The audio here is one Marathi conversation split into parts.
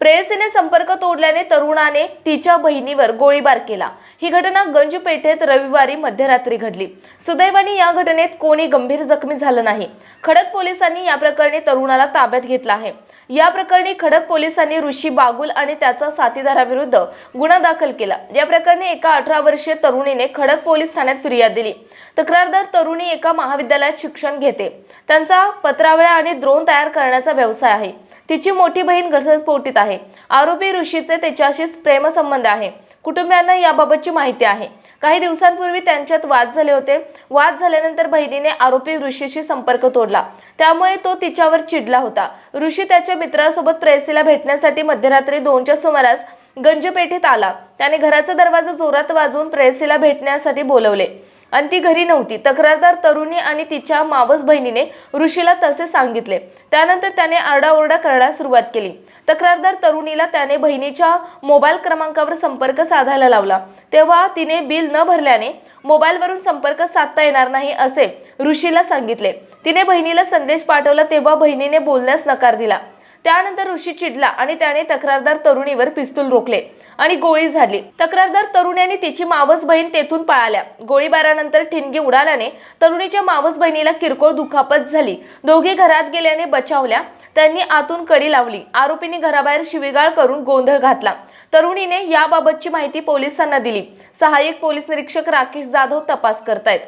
प्रेयसीने संपर्क तोडल्याने तरुणाने तिच्या बहिणीवर गोळीबार केला. ही घटना गंजपेठेत रविवारी मध्यरात्री घडली. सुदैवाने या घटनेत कोणी गंभीर जखमी झालं नाही. खडक पोलिसांनी या प्रकरणी तरुणाला ताब्यात घेतला आहे. या प्रकरणी खडक पोलिसांनी ऋषी बागुल आणि त्याचा साथीदाराविरुद्ध गुन्हा दाखल केला. या प्रकरणी एका अठरा वर्षीय तरुणीने खडक पोलीस ठाण्यात फिर्याद दिली. तक्रारदार तरुणी एका महाविद्यालयात शिक्षण घेते. त्यांचा पत्रावळ्या आणि द्रोण तयार करण्याचा व्यवसाय आहे. तिची मोठी बहीण घटस्फोटीत आहे. आरोपी ऋषीचे त्याच्याशी प्रेमसंबंध आहे. कुटुंबियांना याबाबतची माहिती आहे. काही दिवसांपूर्वी त्यांच्यात वाद झाले होते. वाद झाल्यानंतर बहिणीने आरोपी ऋषीशी संपर्क तोडला. त्यामुळे तो तिच्यावर चिडला होता. ऋषी त्याच्या मित्रासोबत प्रेयसीला भेटण्यासाठी मध्यरात्री दोनच्या सुमारास गंजपेठेत आला. त्याने घराचा दरवाजा जोरात वाजवून प्रेयसीला भेटण्यासाठी बोलवले. आणि ती घरी नव्हती. तक्रारदार तरुणी आणि तिच्या मावस बहिणीने ऋषीला तसे सांगितले. त्यानंतर त्याने आरडाओरडा करण्यास सुरुवात केली. तक्रारदार तरुणीला त्याने बहिणीच्या मोबाईल क्रमांकावर संपर्क साधायला लावला. तेव्हा तिने बिल न भरल्याने मोबाईलवरून संपर्क साधता येणार नाही असे ऋषीला सांगितले. तिने बहिणीला संदेश पाठवला तेव्हा बहिणीने बोलण्यास नकार दिला. त्यानंतर ऋषी चिडला आणि त्याने तक्रारदार तरुणीवर पिस्तूल रोखले आणि गोळी झाडली. तक्रारदार तरुणीने तिची मावस बहीण तेथून पळाल्या. गोळीबारानंतर ठिणगी उडाल्याने तरुणीच्या मावस बहिणीला किरकोळ दुखापत झाली. दोघे घरात गेल्याने बचावल्या. त्यांनी आतून कडी लावली. आरोपींनी घराबाहेर शिवीगाळ करून गोंधळ घातला. तरुणीने याबाबतची माहिती पोलिसांना दिली. सहाय्यक पोलीस निरीक्षक राकेश जाधव तपास करतायत.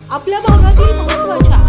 आपल्या भागातील महत्त्वाच्या